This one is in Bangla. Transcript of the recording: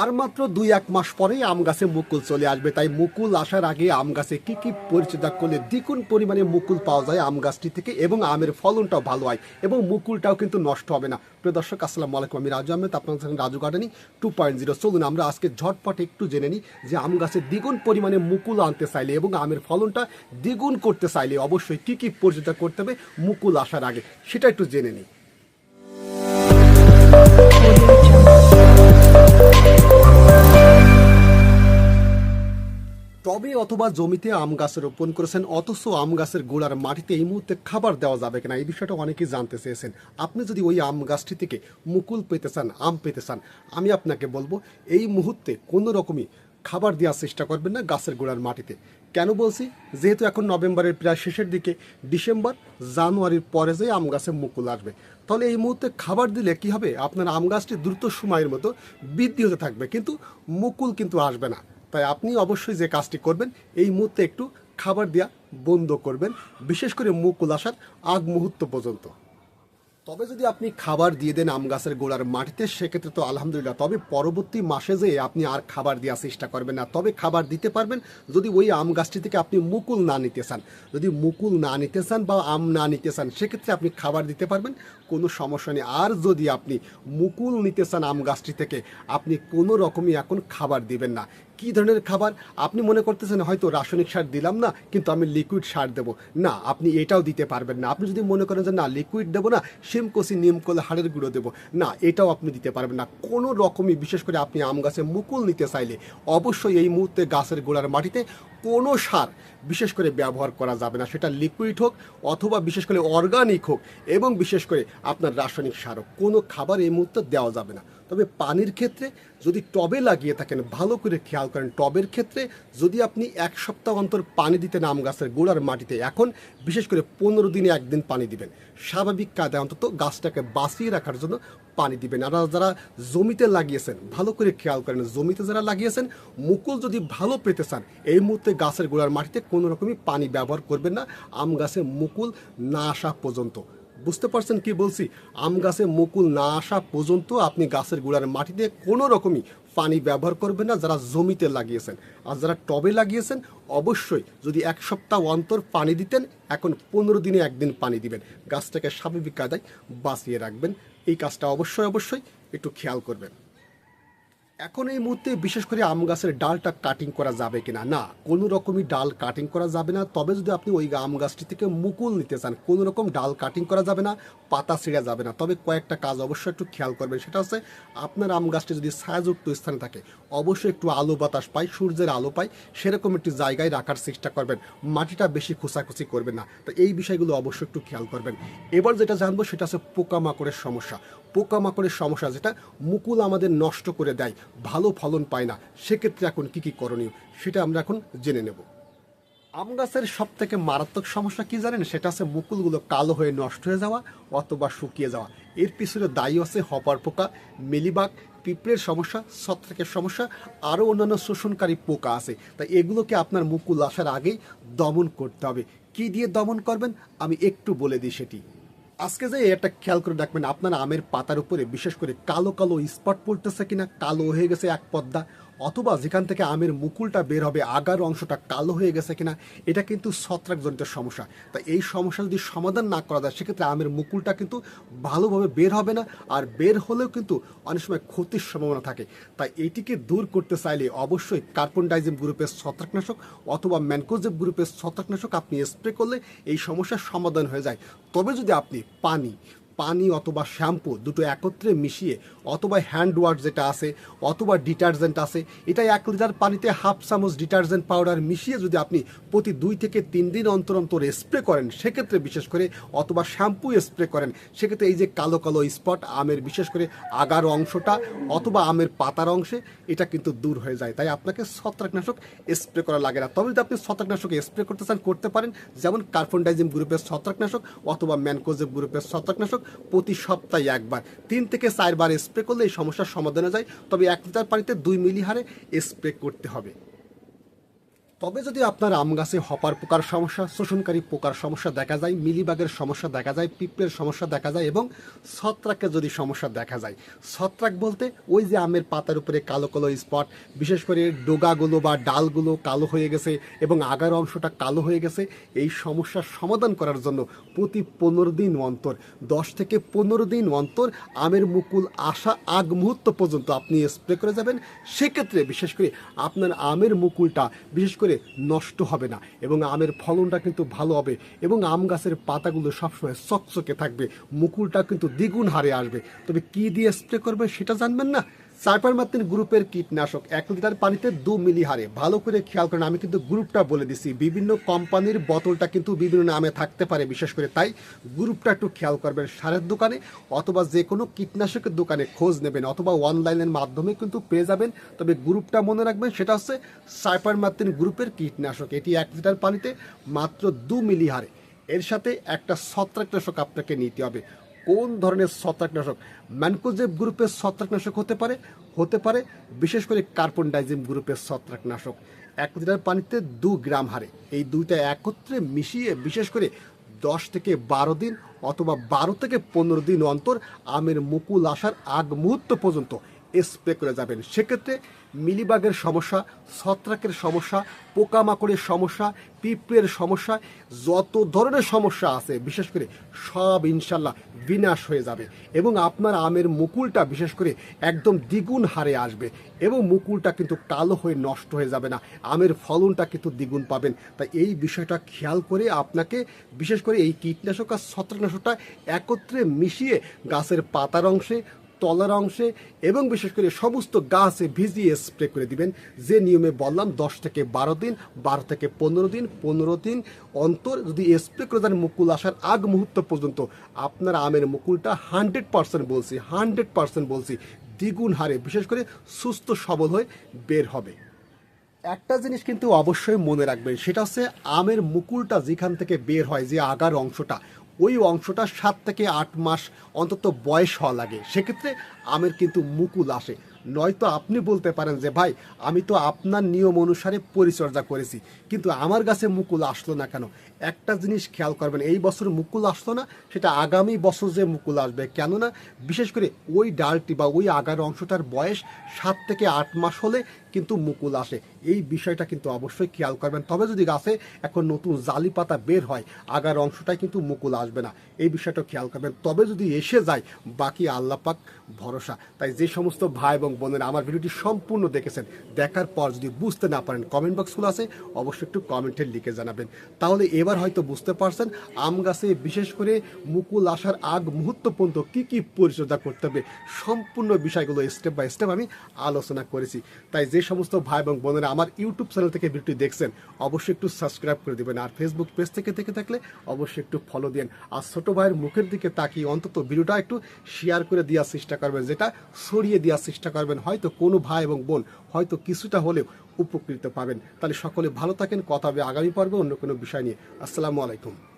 আর মাত্র দুই এক মাস পরেই আম গাছে মুকুল চলে আসবে। তাই মুকুল আসার আগে আম গাছে কি কি পরিচর্যা করলে দ্বিগুণ পরিমাণে মুকুল পাওয়া যায় আম গাছটি থেকে এবং আমের ফলনটাও ভালো হয় এবং মুকুলটাও কিন্তু নষ্ট হবে না। প্রিয় দর্শক, আসসালামু আলাইকুম। আমি রাজু আহমেদ, আপনার সাথে Raju gardening two point zero. চলুন আমরা আজকে ঝটপট একটু জেনে নিই যে আম গাছে দ্বিগুণ পরিমাণে মুকুল আনতে চাইলে এবং আমের ফলনটা দ্বিগুণ করতে চাইলে অবশ্যই কি কি পরিচর্যা করতে হবে মুকুল আসার আগে, সেটা একটু জেনে নিই। অথবা জমিতে আম গাছ রোপণ করেছেন, অথচ আম গাছের গোড়ার মাটিতে এই মুহূর্তে খাবার দেওয়া যাবে কিনা, এই বিষয়টা অনেকেই জানতে চেয়েছেন। আপনি যদি ওই আম গাছটি থেকে মুকুল পেতে চান, আম পেতে চান, আমি আপনাকে বলব, এই মুহূর্তে কোনো রকমই খাবার দেওয়ার চেষ্টা করবেন না গাছের গোড়ার মাটিতে। কেন বলছি? যেহেতু এখন নভেম্বরের প্রায় শেষের দিকে, ডিসেম্বর, জানুয়ারির পরে যে আম গাছে মুকুল আসবে। তাহলে এই মুহূর্তে খাবার দিলে কি হবে? আপনার আম গাছটি দ্রুত সময়ের মতো বৃদ্ধি হতে থাকবে, কিন্তু মুকুল কিন্তু আসবে না। তাই আপনি অবশ্যই যে কাজটি করবেন, এই মুহূর্তে একটু খাবার দেওয়া বন্ধ করবেন, বিশেষ করে মুকুল আসার আগ মুহূর্ত পর্যন্ত। তবে যদি আপনি খাবার দিয়ে দেন আম গাছের গোড়ার মাটিতে, সেক্ষেত্রে তো আলহামদুলিল্লাহ। তবে পরবর্তী মাসে যে আপনি আর খাবার দেওয়ার চেষ্টা করবেন না, তবে খাবার দিতে পারবেন যদি ওই আম গাছটি থেকে আপনি মুকুল না নিতে চান। যদি মুকুল না নিতে চান বা আম না নিতে চান, সেক্ষেত্রে আপনি খাবার দিতে পারবেন। কোনো সমস্যা নেই। আর যদি আপনি মুকুল নিতে চান আম গাছটি থেকে, আপনি কোনো রকমই এখন খাবার দিবেন না। কি ধরনের খাবার আপনি মনে করতেছেন? হয়তো রাসায়নিক সার দিলাম না, কিন্তু আমি লিকুইড সার দেব। না, আপনি এটাও দিতে পারবেন না। আপনি যদি মনে করেন যে না লিকুইড দেবো না শিমকসি নিমকল হাড়ের গুঁড়ো দেবো। না, এটাও আপনি দিতে পারবেন না। কোনো রকমই, বিশেষ করে আপনি আম গাছে মুকুল নিতে চাইলে, অবশ্যই এই মুহূর্তে গাছের গোড়ার মাটিতে কোনো সার বিশেষ করে ব্যবহার করা যাবে না। সেটা লিকুইড হোক অথবা বিশেষ করে অর্গানিক হোক এবং বিশেষ করে আপনার রাসায়নিক সার হোক। কোনো খাবার এই মুহূর্তে দেওয়া যাবে না। তবে পানির ক্ষেত্রে যদি টবে লাগিয়ে থাকেন, ভালো করে খেয়াল করেন, টবের ক্ষেত্রে যদি আপনি এক সপ্তাহ অন্তর পানি দিতেন আম গাছের গোড়ার মাটিতে, এখন বিশেষ করে পনেরো দিনে একদিন পানি দিবেন। স্বাভাবিক কায়দায় অন্তত গাছটাকে বাঁচিয়ে রাখার জন্য পানি দিবেন। আর যারা জমিতে লাগিয়েছেন, ভালো করে খেয়াল করেন, জমিতে যারা লাগিয়েছেন, মুকুল যদি ভালো পেতে চান, এই মুহূর্তে গাছের গোড়ার মাটিতে কোনো রকমই পানি ব্যবহার করবেন না। আম গাছে মুকুল না আসা পর্যন্ত। বুঝতে পারছেন কি বলছি? আম গাছে মুকুল না আসা পর্যন্ত আপনি গাছের গোড়ার মাটিতে কোনো রকমই পানি ব্যবহার করবেন না যারা জমিতে লাগিয়েছেন। আর যারা টবে লাগিয়েছেন, অবশ্যই যদি এক সপ্তাহ অন্তর পানি দিতেন, এখন পনেরো দিনে একদিন পানি দিবেন। গাছটাকে স্বাভাবিক কায়দায় বাঁচিয়ে রাখবেন। এই কাজটা অবশ্যই অবশ্যই একটু খেয়াল করবেন। এখন এই মুহূর্তে বিশেষ করে আম গাছের ডালটা কাটিং করা যাবে কিনা? না, কোনো রকমই ডাল কাটিং করা যাবে না। তবে যদি আপনি ওই আম গাছটি থেকে মুকুল নিতে চান, কোনো রকম ডাল কাটিং করা যাবে না, পাতা ছিঁড়া যাবে না। তবে কয়েকটা কাজ অবশ্যই একটু খেয়াল করবেন। সেটা হচ্ছে, আপনার আম গাছটি যদি ছায়াযুক্ত স্থানে থাকে, অবশ্যই একটু আলো বাতাস পায় সূর্যের আলো পায় সেরকম একটি জায়গায় রাখার চেষ্টা করবেন। মাটিটা বেশি খোঁচাখুচি করবেন না। তো এই বিষয়গুলো অবশ্যই একটু খেয়াল করবেন। এবার যেটা জানব, সেটা হচ্ছে পোকামাকড়ের সমস্যা। পোকামাকড়ের সমস্যা যেটা মুকুল আমাদের নষ্ট করে দেয়, ভালো ফলন পায় না, সেক্ষেত্রে এখন কি কী করণীয় সেটা আমরা এখন জেনে নেব। আম গাছের সব থেকে মারাত্মক সমস্যা কি জানেন? সেটা হচ্ছে মুকুলগুলো কালো হয়ে নষ্ট হয়ে যাওয়া অথবা শুকিয়ে যাওয়া। এর পিছনে দায়ী আছে হপার পোকা, মিলিবাগ, পিঁপড়ের সমস্যা, ছত্রাকের সমস্যা, আরও অন্যান্য শোষণকারী পোকা আছে। তাই এগুলোকে আপনার মুকুল আসার আগেই দমন করতে হবে। কি দিয়ে দমন করবেন? আমি একটু বলে দিই সেটি। আজকে যে একটা খেয়াল করে দেখবেন আপনার আমের পাতার উপরে বিশেষ করে কালো কালো স্পট পড়তেছে কিনা, কালো হয়ে গেছে এক পদ্মা। অথবা যেখান থেকে আমের মুকুলটা বের হবে, আগার অংশটা কালো হয়ে গেছে কিনা, এটা কিন্তু ছত্রাকজনিত সমস্যা। তাই এই সমস্যা যদি সমাধান না করা যায়, সেক্ষেত্রে আমের মুকুলটা কিন্তু ভালোভাবে বের হবে না, আর বের হলেও কিন্তু অনেক সময় ক্ষতির সম্ভাবনা থাকে। তাই এটিকে দূর করতে চাইলে অবশ্যই কার্বন ডাইজিম গ্রুপের ছত্রাকনাশক অথবা ম্যানকোজেব গ্রুপের ছত্রাকনাশক আপনি স্প্রে করলে এই সমস্যার সমাধান হয়ে যায়। তবে যদি আপনি পানি পানি অথবা শ্যাম্পু দুটো একত্রে মিশিয়ে অথবা হ্যান্ড ওয়াশ যেটা আছে, অথবা ডিটারজেন্ট আছে এটা এক লিটার পানিতে হাফ চামচ ডিটারজেন্ট পাউডার মিশিয়ে যদি আপনি প্রতি দুই থেকে তিন দিন অন্তর অন্তর স্প্রে করেন, সেক্ষেত্রে বিশেষ করে অথবা শ্যাম্পু স্প্রে করেন, সেক্ষেত্রে এই যে কালো কালো স্পট আমের বিশেষ করে আগার অংশটা অথবা আমের পাতার অংশে, এটা কিন্তু দূর হয়ে যায়। তাই আপনাকে ছত্রাকনাশক স্প্রে করা লাগে না। তবে যদি আপনি ছত্রাকনাশক স্প্রে করতে চান, করতে পারেন। যেমন কার্বনডাইজিম গ্রুপের ছত্রাকনাশক অথবা ম্যানকোজেব গ্রুপের ছত্রাকনাশক। প্রতি সপ্তাহে একবার। তিন থেকে চারবার স্প্রে করলে এই সমস্যার সমাধান হয়ে যায়, তবে এক লিটার পানিতে দুই মিলি হারে স্প্রে করতে হবে। তবে যদি আপনার আম গাছে হপার পোকার সমস্যা, শোষণকারী পোকার সমস্যা দেখা যায়, মিলিবাগের সমস্যা দেখা যায়, পিঁপড়ের সমস্যা দেখা যায় এবং ছত্রাকের যদি সমস্যা দেখা যায়, ছত্রাক বলতে ওই যে আমের পাতার উপরে কালো কালো স্পট বিশেষ করে ডোগাগুলো বা ডালগুলো কালো হয়ে গেছে এবং আগার অংশটা কালো হয়ে গেছে, এই সমস্যার সমাধান করার জন্য প্রতি পনেরো দিন অন্তর, দশ থেকে পনেরো দিন অন্তর আমের মুকুল আসা আগ মুহূর্ত পর্যন্ত আপনি স্প্রে করে যাবেন। সেক্ষেত্রে বিশেষ করে আপনার আমের মুকুলটা, বিশেষ করে নষ্ট হবে না এবং আমের ফলনটা কিন্তু ভালো হবে এবং আম গাছের পাতাগুলো সবসময় চকচকে থাকবে, মুকুলটা কিন্তু দ্বিগুণ হারে আসবে। তবে কি দিয়ে স্প্রে করবে সেটা জানবেন না? সাইপারমাত্রিন গ্রুপের কীটনাশক। এক লিটার পানিতে দু মিলি হারে ভালো করে খেয়াল করেন আমি কিন্তু গ্রুপটা বলে দিছি। বিভিন্ন কোম্পানির বোতলটা কিন্তু বিভিন্ন নামে থাকতে পারে, বিশেষ করে তাই গ্রুপটা একটু খেয়াল করবেন সারের দোকানে অথবা যে কোনো কীটনাশকের দোকানে খোঁজ নেবেন অথবা অনলাইনের মাধ্যমে কিন্তু পেয়ে যাবেন। তবে গ্রুপটা মনে রাখবেন, সেটা হচ্ছে সাইপারমাত্রিন গ্রুপের কীটনাশক। এটি এক লিটার পানিতে মাত্র দু মিলি হারে এর সাথে একটা ছত্রাকনাশক আপনাকে নিতে হবে। কোন ধরনের ছত্রাকনাশক? ম্যানকোজেব গ্রুপের ছত্রাকনাশক হতে পারে হতে পারে, বিশেষ করে কার্বন ডাইজিম গ্রুপের ছত্রাকনাশক। এক লিটার পানিতে দু গ্রাম হারে এই দুইটা একত্রে মিশিয়ে বিশেষ করে দশ থেকে বারো দিন অথবা বারো থেকে পনেরো দিন অন্তর আমের মুকুল আসার আগ মুহূর্ত পর্যন্ত স্প্রে করে যাবেন। সেক্ষেত্রে মিলিবাগের সমস্যা, ছত্রাকের সমস্যা, পোকামাকড়ের সমস্যা, পিঁপড়ের সমস্যা, যত ধরনের সমস্যা আছে, বিশেষ করে সব ইনশাল্লাহ বিনাশ হয়ে যাবে এবং আপনার আমের মুকুলটা বিশেষ করে একদম দ্বিগুণ হারে আসবে এবং মুকুলটা কিন্তু কালো হয়ে নষ্ট হয়ে যাবে না। আমের ফলনটা কিন্তু দ্বিগুণ পাবেন। তাই এই বিষয়টা খেয়াল করে আপনাকে বিশেষ করে এই কীটনাশক আর ছত্রাকনাশকটা একত্রে মিশিয়ে গাছের পাতার অংশে তলার অংশে এবং বিশেষ করে সমস্ত গাছে ভিজিয়ে স্প্রে করে দিবেন। যে নিয়মে বললাম, দশ থেকে বারো দিন, বারো থেকে পনেরো দিন পনেরো দিন অন্তর যদি স্প্রে করে দেন মুকুল আসার আগ মুহূর্ত পর্যন্ত, আপনার আমের মুকুলটা হান্ড্রেড পার্সেন্ট বলছি, হান্ড্রেড পার্সেন্ট বলছি, দ্বিগুণ হারে, বিশেষ করে সুস্থ সবল হয়ে বের হবে। একটা জিনিস কিন্তু অবশ্যই মনে রাখবেন, সেটা হচ্ছে আমের মুকুলটা যেখান থেকে বের হয়, যে আগার অংশটা ওই অংশটা সাত থেকে আট মাস অন্তত বয়স হওয়া লাগে। সেক্ষেত্রে আমের কিন্তু মুকুল আসে। নয়তো আপনি বলতে পারেন যে, ভাই, আমি তো আপনার নিয়ম অনুসারে পরিচর্যা করেছি, কিন্তু আমার কাছে মুকুল আসলো না কেন? একটা জিনিস খেয়াল করবেন, এই বছর মুকুল আসলো না, সেটা আগামী বছর যে মুকুল আসবে। কেননা, বিশেষ করে ওই ডালটি বা ওই আগার অংশটার বয়স সাত থেকে আট মাস হলে কিন্তু মুকুল আসে। এই বিষয়টা কিন্তু অবশ্যই খেয়াল করবেন। তবে যদি গাছে এখন নতুন জালি পাতা বের হয়, আগার অংশটায় কিন্তু মুকুল আসবে না। এই বিষয়টা খেয়াল করবেন। তবে যদি এসে যায়, বাকি আল্লাপাক ভরসা। তাই যে সমস্ত ভাই এবং বোনেরা আমার ভিডিওটি সম্পূর্ণ দেখেছেন, দেখার পর যদি বুঝতে না পারেন কমেন্ট বক্সগুলো আছে, অবশ্যই একটু কমেন্টে লিখে জানাবেন। তাহলে এবার হয়তো বুঝতে পারছেন, আম গাছে বিশেষ করে মুকুল আসার আগ মুহূর্ত পর্যন্ত কী কী পরিচর্যা করতে হবে, সম্পূর্ণ বিষয়গুলো স্টেপ বাই স্টেপ আমি আলোচনা করেছি। তাই যে সমস্ত ভাই এবং বোনেরা আমার ইউটিউব চ্যানেল থেকে ভিডিওটি দেখছেন, অবশ্যই একটু সাবস্ক্রাইব করে দিবেন। আর ফেসবুক পেজ থেকে দেখে থাকলে অবশ্যই একটু ফলো দিন আর ছোট ভাইয়ের মুখের দিকে তাকিয়ে অন্তত ভিডিওটা একটু শেয়ার করে দেওয়ার চেষ্টা করবেন, যেটা ছড়িয়ে দেওয়ার চেষ্টা করবেন। হয়তো কোনো ভাই এবং বোন হয়তো কিছুটা হলেও উপকৃত পাবেন। তাহলে সকলে ভালো থাকেন, কথা হবে আগামী পর্বে অন্য কোনো বিষয় নিয়ে। আসসালামু আলাইকুম।